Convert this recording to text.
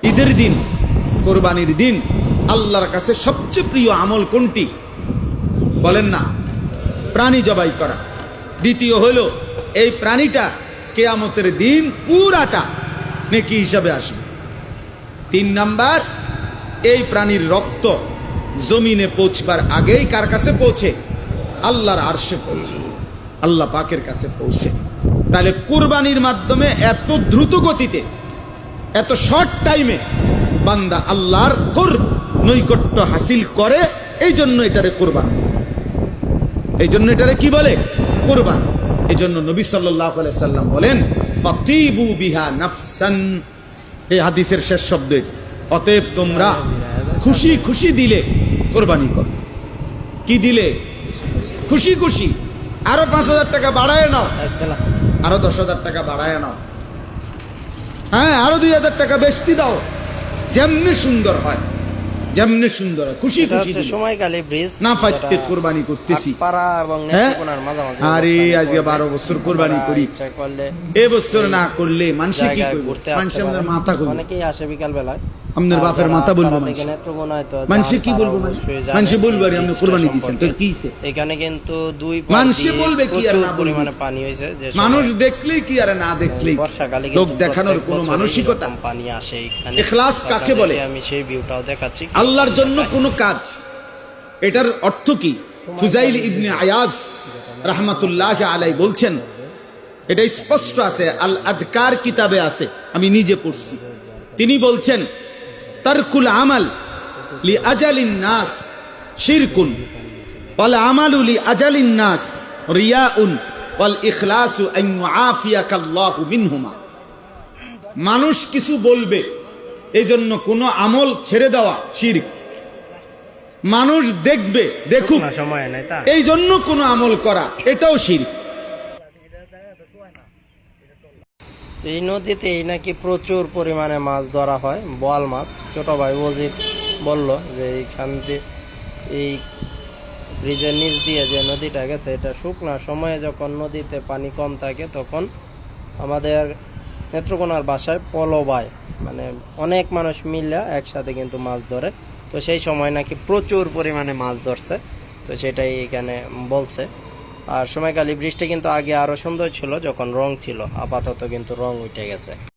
ঈদের দিন, কোরবানির দিন, আল্লাহর কাছে সবচেয়ে প্রিয় আমল কোনটি? বলেন না। প্রাণী জবাই করা। দ্বিতীয় হলো এই প্রাণীটা কেয়ামতের দিন পুরাটা নেকি হিসাবে আসবে। তিন নাম্বার, এই প্রাণীর রক্ত জমিনে পৌঁছবার আগেই কার কাছে পৌঁছে? আল্লাহর আরশে পৌঁছে। আল্লাহ পাকের কাছে পৌঁছে। তাহলে কুরবানির মাধ্যমে এত দ্রুত গতিতে এত শর্ট টাইমে বান্দা আল্লাহর কোর নৈকট্য হাসিল করে এই জন্য এটারে কোরবান। এই জন্য এটারে কি বলে? কোরবান। এই জন্য নবী সাল্লাহ সাল্লাম বলেন ফাতিবু বিহা নাফসান। এই হাদিসের শেষ শব্দ। অতএব তোমরা খুশি খুশি দিলে কোরবানি কর। কি দিলে? খুশি খুশি। আরও পাঁচ হাজার টাকা বাড়ায় নাও। আরও দশ হাজার টাকা বাড়ায় নাও। হ্যাঁ আরও দুই হাজার টাকা বেশি দাও। যেমনি সুন্দর হয় যেমনি সুন্দর হয়। খুশি খুশি। সময়কালে ব্রিজ না ফাইতে কোরবানি করতেছি। পাড়া এবং হ্যাঁ? নেত্রকোনার মাঝামাঝি আরে আজকে করলে বারো বছর কোরবানি করি। ইচ্ছা করলে এ বছর না করলে মানুষ কি করবে? আমাদের মাথা করবে অনেকেই আসে বিকাল বেলায় আপনার বাপের মাথা বলব মানুষ। কি বলব মানুষে? বলব আরে আপনি কোরবানি দিচ্ছেন তো কি এখানে কিন্তু দুই মানুষে বলবে কি আর না? পরিমাণে পানি হয়েছে মানুষ দেখলেই কি আরে না দেখলেই বর্ষাকালে লোক দেখানোর কোনো মানসিকতা? পানি আসে এখানে। ইখলাস কাকে বলে? আমি সেই ভিউটাও দেখাচ্ছি। আল্লাহর জন্য কোনো কাজ এটার অর্থ কি? ফুজাইল ইবনে আয়াজ রাহমাতুল্লাহ আলাই বলছেন এটা স্পষ্ট আছে আল আদকার কিতাবে আছে আমি নিজে পড়ছি। তিনি বলছেন তারকুল আমাল লি আজালিন নাস শিরকুন। ওয়াল আমালু লি আজালিন নাস রিয়াউন। ওয়াল ইখলাসু আন ইউআফিয়াকাল্লাহু মিনহুমা। মানুষ কিছু বলবে এই জন্য কোনো আমল ছেড়ে দেওয়া শিরক। মানুষ দেখবে দেখুক। সময় নাই এই জন্য কোনো আমল করা এটাও শিরক। এই নদীতে নাকি প্রচুর পরিমাণে মাছ ধরা হয়, বোয়াল মাছ। ছোট ভাই অজিত বলল যে এইখান দিয়ে এই ব্রিজের নিচ দিয়ে যে নদীটা গেছে, এটা শুকনা সময়ে যখন নদীতে পানি কম থাকে তখন আমাদের নেত্রকোনার বাসায় পলবায় মানে অনেক মানুষ মিলে একসাথে কিন্তু মাছ ধরে। তো সেই সময় নাকি প্রচুর পরিমাণে মাছ ধরছে, তো সেটাই এখানে বলছে। আর সময়কালী বৃষ্টি কিন্তু আগে আরও সুন্দর ছিল, যখন রং ছিল। আপাতত কিন্তু রং উঠে গেছে।